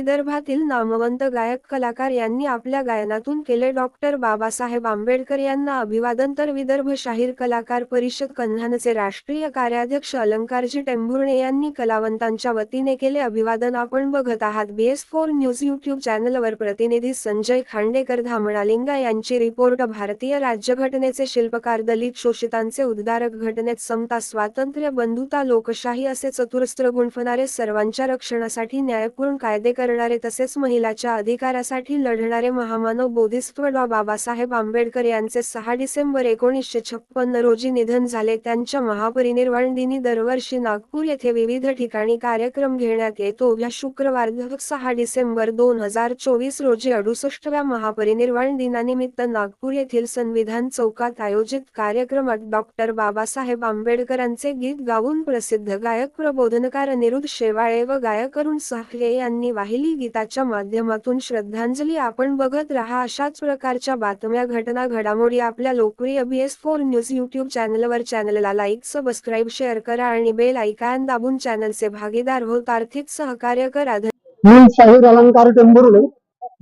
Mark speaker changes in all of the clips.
Speaker 1: विदर्भातील नामवंत गायक कलाकार यांनी आपल्या गायनातून केले डॉक्टर बाबासाहेब आंबेडकर यांना अभिवादन तर विदर्भ शाहीर कलाकार परिषद कन्हानचे राष्ट्रीय कार्याध्यक्ष अलंकारजी टेंभुर्णे यांनी कलावंतांच्या वतीने केले अभिवादन. आपण बघत आहात बीएस फोर न्यूज युट्यूब चॅनलवर प्रतिनिधी संजय खांडेकर धामणालिंगा यांची रिपोर्ट. भारतीय राज्यघटनेचे शिल्पकार दलित शोषितांचे उद्धारक घटनेत समता स्वातंत्र्य बंधुता लोकशाही असे चतुरस्त्र गुंफणारे सर्वांच्या रक्षणासाठी न्यायपूर्ण कायदे करणारे तसेच महिलाच्या अधिकारासाठी लढणारे महामानव बोधिसत्व डॉ. बाबासाहेब आंबेडकर यांचे सहा डिसेंबर एकोणीसशे छप्पन्न रोजी निधन झाले. त्यांच्या महापरिनिर्वाण दिनी दरवर्षी नागपूर येथे विविध ठिकाणी कार्यक्रम घेण्यात येतो. या शुक्रवार सहा डिसेंबर दोन हजार चोवीस रोजी अडुसष्टव्या महापरिनिर्वाण दिनानिमित्त नागपूर येथील संविधान चौकात आयोजित कार्यक्रमात डॉक्टर बाबासाहेब आंबेडकरांचे गीत गाऊन प्रसिद्ध गायक प्रबोधनकार अनिरुद्ध शेवाळे व गायक अरुण साखरे यांनी वाहिली. गीताच्या माध्यमातून श्रद्धांजली आपण बघत राहा अशाच प्रकारच्या बातम्या घटना घडामोडी आपल्या लोकप्रिय B S four news YouTube चॅनलवर. चॅनलला लाईक सबस्क्राईब शेअर करा आणि बेल ऐकायन दाबून चॅनलचे भागीदार होत आर्थिक सहकार्य करा.
Speaker 2: शाहीर अलंकार टेंभुर्णे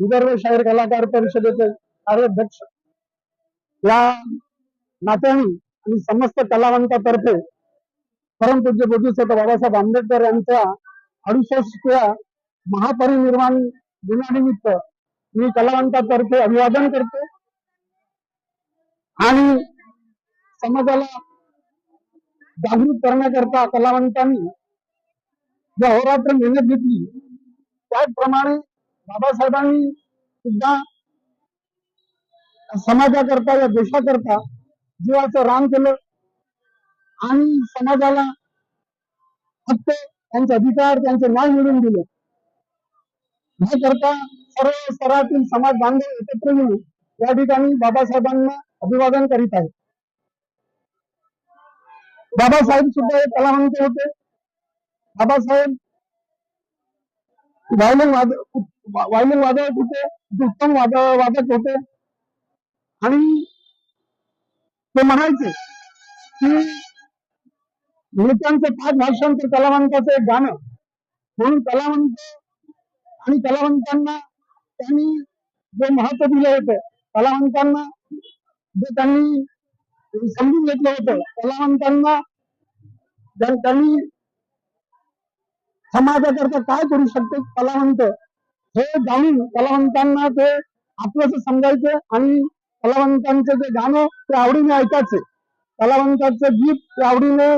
Speaker 2: विदर्भ शाहीर कलाकार परिषदेचे कार्याध्यक्ष. या नात्याने आणि समस्त कलावंतातर्फे परमपूज्य बोधिसत्व बाबासाहेब आंबेडकर यांच्या अडुसष्टव्या महापरिनिर्वाण दिनानिमित्त मी कलावंतातर्फे अभिवादन करतो. आणि समाजाला जागृत करण्याकरता कलावंतांनी ज्या अहोरात्र मेहनत घेतली त्याचप्रमाणे बाबासाहेबांनी सुद्धा समाजाकरता या देशाकरता जीवाचं रान केलं. आणि समाजाला हक्क त्यांचे अधिकार त्यांचे न्याय मिळवून दिले. करता सर्व स्तरातील समाज बांधव एकत्र येऊन या ठिकाणी बाबासाहेबांना अभिवादन करीत आहेत. बाबासाहेब सुद्धा एक कलावंत होते. बाबासाहेब व्हायलिन वाद व्हायलिन वादक होते उत्तम वाद वादक होते. आणि ते म्हणायचे की नेत्यांचं पाच भाषांचं कलावंताचं एक गाणं. म्हणून कलावंत आणि कलावंतांना त्यांनी जे महत्त्व दिलं होतं कलावंतांना जे त्यांनी समजून घेतलं होतं कलावंतांना त्यांनी समाजाकरता काय करू शकते कलावंत हे जाणून कलावंतांना ते आपलंच समजायचं आणि कलावंतांचं जे गाणं ते आवडीने ऐकायचे. कलावंतांचं गीत ते आवडीने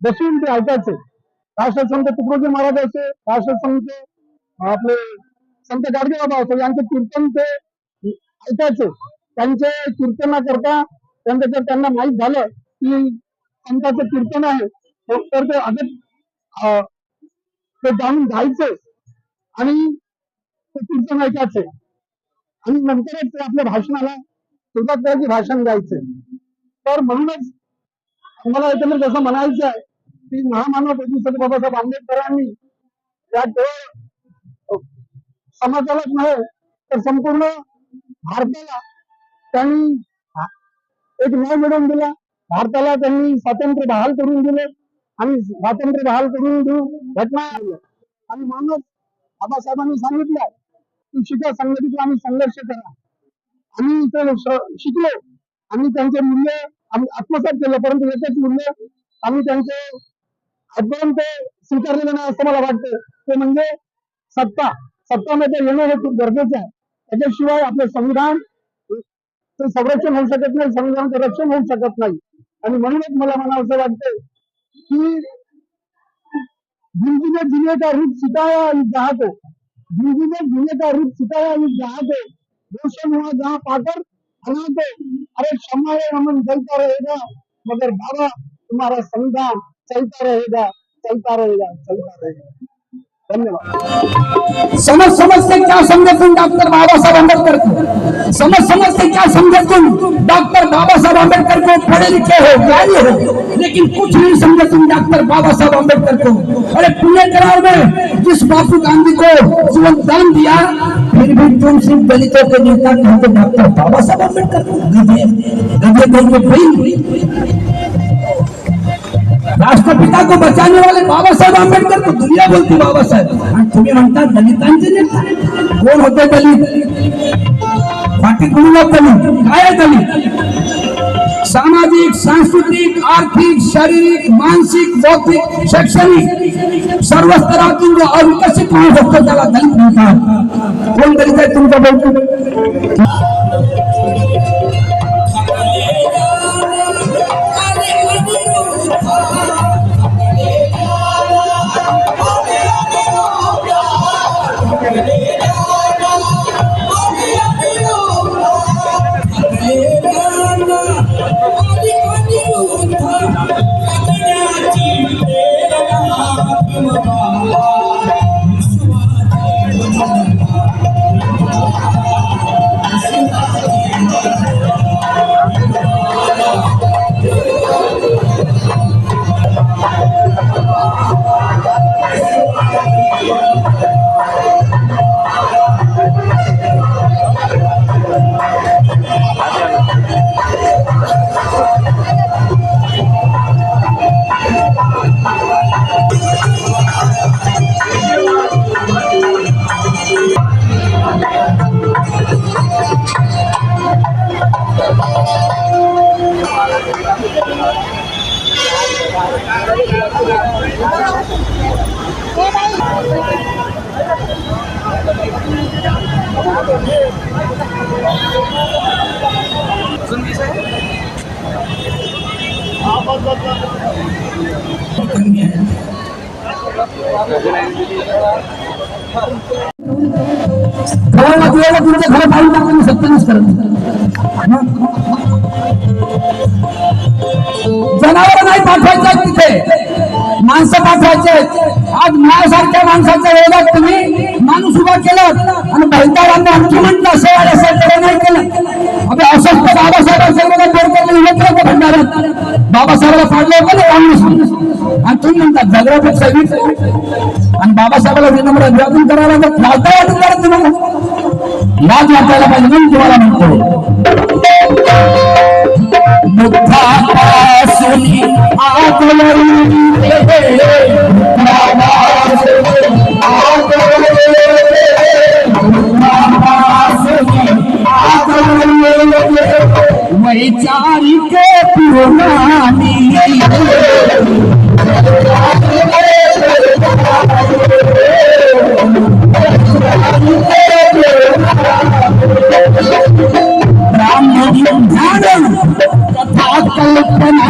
Speaker 2: बसून ते ऐकायचे. राष्ट्रसंत तुकडोजी महाराज असे राष्ट्रसंत आपले संत गाडगेबाबा बाबा यांचे कीर्तन ते ऐकायचे. त्यांचे कीर्तनाकरता त्यांचं जर त्यांना माहीत झालं की संतांचं कीर्तन आहे तर ते अगदी ते जाणून घ्यायचे आणि ते कीर्तन ऐकायचे. आणि नंतरच ते आपल्या भाषणाला सुरुवात करायची भाषण द्यायचे. तर म्हणूनच मला एकंदर जसं म्हणायचं आहे की महामानव प्रतिष्ठित बाबासाहेब आंबेडकरांनी या केवळ समाजालाच नव्हे तर संपूर्ण भारताला त्यांनी एक न्याय मिळवून दिला. भारताला त्यांनी स्वातंत्र्य बहाल करून दिले आणि स्वातंत्र्य बहाल करून देऊन घटना आणि म्हणूनच बाबासाहेबांनी सांगितलं की शिका संघटित आणि संघर्ष करा. आम्ही इथे शिकलो. आम्ही त्यांचे मूल्य आम्ही आत्मसात केलं परंतु एकच मूल्य आम्ही त्यांचे आजपर्यंत स्वीकारलेलं नाही असं मला वाटतं. ते म्हणजे सत्ता सत्तामध्ये येणं हे खूप गरजेचं आहे. त्याच्याशिवाय आपलं संविधान संरक्षण होऊ शकत नाही संविधानाचं रक्षण होऊ शकत नाही. आणि म्हणूनच मला म्हणा असं वाटतं की जिंदगी में का रूप सिखाया आणि जहाँ को जिंदगी में का रूप सिखाया आणि जहाँ को रोशन हुआ जहाँ पाकर अना अरे क्षमा रमन चलता रहेगा मगर बाबा तुम्हारा संविधान चलता रहेगा चलता रहेगा चलता रहेगा.
Speaker 3: समझ समझ के क्या समझे तुम डॉक्टर बाबा साहब अंबेडकर को? समझ समझ के क्या समझे तुम डॉक्टर बाबा साहब अंबेडकर को? पढ़े लिखे हो, ज्ञानी हो, लेकिन कुछ नहीं समझे तुम डॉक्टर बाबा साहब अंबेडकर को। अरे पुणे करार में जिस बापू गांधी को जीवन दान दिया, फिर भी तुम सिर्फ़ दलितों के नेता कहते डॉक्टर बाबा साहब अंबेडकर को। राष्ट्रपिता को बचाने वाले बाबासाहेब आंबेडकर को दुनिया बोलती बाबासाहेब। आणि तुम्ही म्हणता दलितांचे नेता कोण होते दलित? पाटील कुणीला दलित। काय दलित? सामाजिक सांस्कृतिक आर्थिक शारीरिक मानसिक बौद्धिक शैक्षणिक सर्व स्तरातून जो अविकसित माणूस असतो त्याला दलित म्हणतात। कोण दलित आहे तुमच्या बोलतो घर दिवाला तुमच्या घरात आणून टाकून सत्यानाश करत जनावर नाही पाठवायचं तिथे. माणसं पाठवायचे. आज माझ्यासारख्या माणसाच्या वेळात तुम्ही माणूस उभा केलं. आणि बहितावांनी आणखी म्हटलं असं आहे, असं आहे, नाही केलं. अबे अस्वस्थ बाबासाहेबांच्या बोर करून बाबासाहेबाला पाडलं होतं ना काँग्रेस आणि तुम्ही म्हणता जगरापेक्षा वीस आणि बाबासाहेबाला विनम्र अभिवादन करायला तर लाजता वाटून करा तुम्हाला. लाज वाटायला पाहिजे म्हणून तुम्हाला म्हणतो. मुद्दा पासून आगवरून बुद्धापासून वैचारिक पुराणी ब्राह्मण ज्ञान कथा कल्पना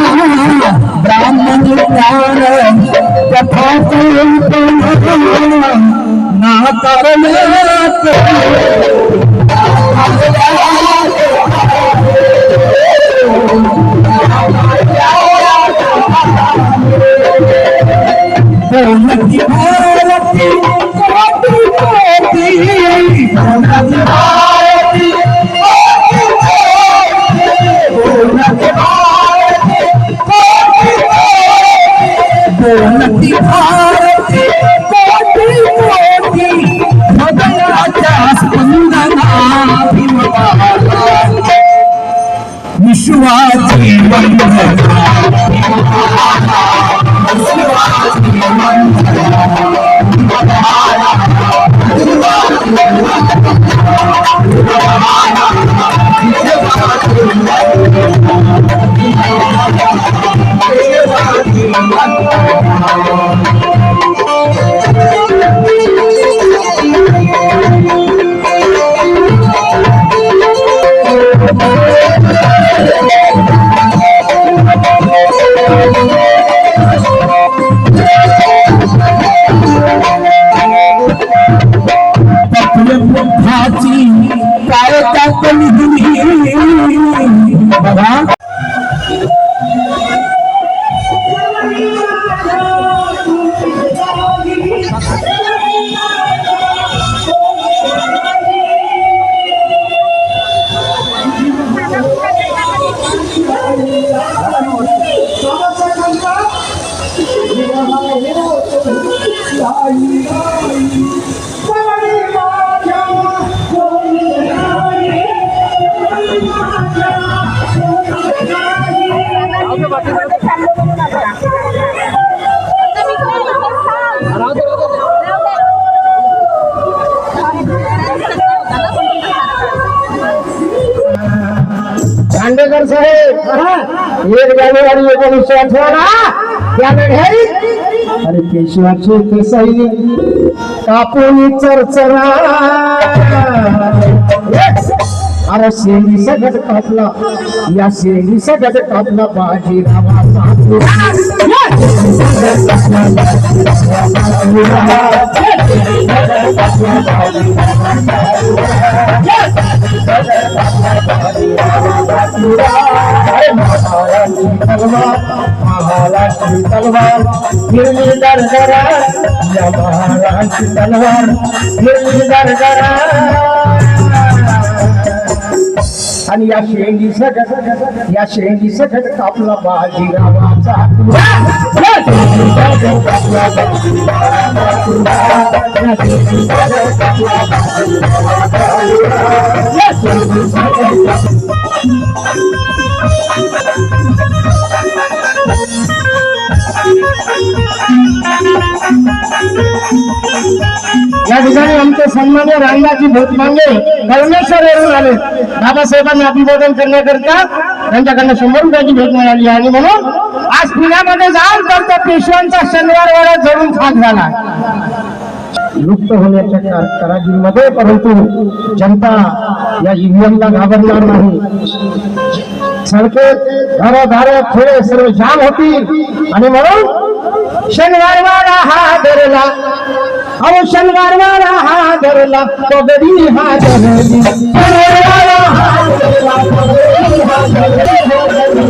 Speaker 3: ब्राह्मण ज्ञान कथा कल्पना ना करण्यात बोलती भारती कोटी कोटी भारती भारती हृदयाच्या स्पंदना विश्वाची
Speaker 4: Thank you.
Speaker 5: खांडेकर साहेब एक जानेवारी एकोणीसशे अठरा त्या लढाई अरे पेशवाची केसाई कापून चरचरा. अरे शेंडी सगट कापला या शेंडी सगट कापला बाजीरावा. महाराष्ट्री तलवार हिरवी दरदरा या महाराष्ट्री तलवार हिरवी दरदरा आणि या शेंडी सगट या शेंडी सगट आपला बाजीरावाचा या ठिकाणी आमचे सन्मान्य रामदाजी भोतमांगे कळमेश्वर येऊन आले. बाबासाहेबांना अभिवादन करण्याकरिता त्यांच्याकडनं शंभर रुपयाची भेट मिळाली आणि म्हणून आज पुण्यामध्ये जाल तर त्या पेशव्यांचा शनिवार वाडा जळून खाक झाला. लुप्त होण्याच्या कर- कराजीमध्ये परंतु जनता या ईव्हीएमला घाबरणार नाही. सडके घरोघर खेळे सर्व जाम होतील. आणि म्हणून शनिवार वाडा हा धरला. अहो शनिवार वाडा हा धरला पगडी हा धरली. शनिवार वाडा हा धरला, पगडी हा धरली.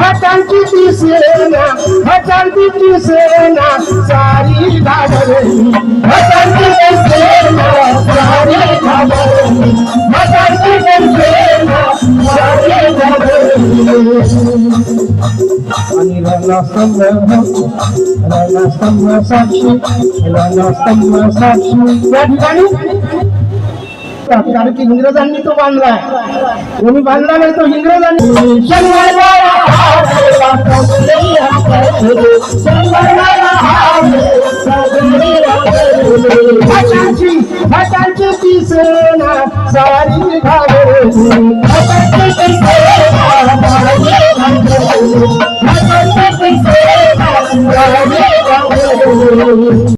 Speaker 5: हटांची ती सेना हटांची ती सेना सारी घाबरली. हटांची ती सेना सारी घाबरली. हटांची ती सेना सारी घाबरली. रणस्तंभ रणस्तंभ साक्षी रणस्तंभ साक्षी. या ठिकाणी कारण की इंग्रजांनी तो बांधलाय. कोणी बांधला नाही तो इंग्रजांनी. शनिवार वाडा हा धरला, पगडी हा धरली. शनिवार वाडा हा धरला, पगडी हा धरली. हटांची हटांची ती सेना सारी घाबरली हटांची ती सेना सारी घाबरली. हटांची ती सेना सारी घाबरली.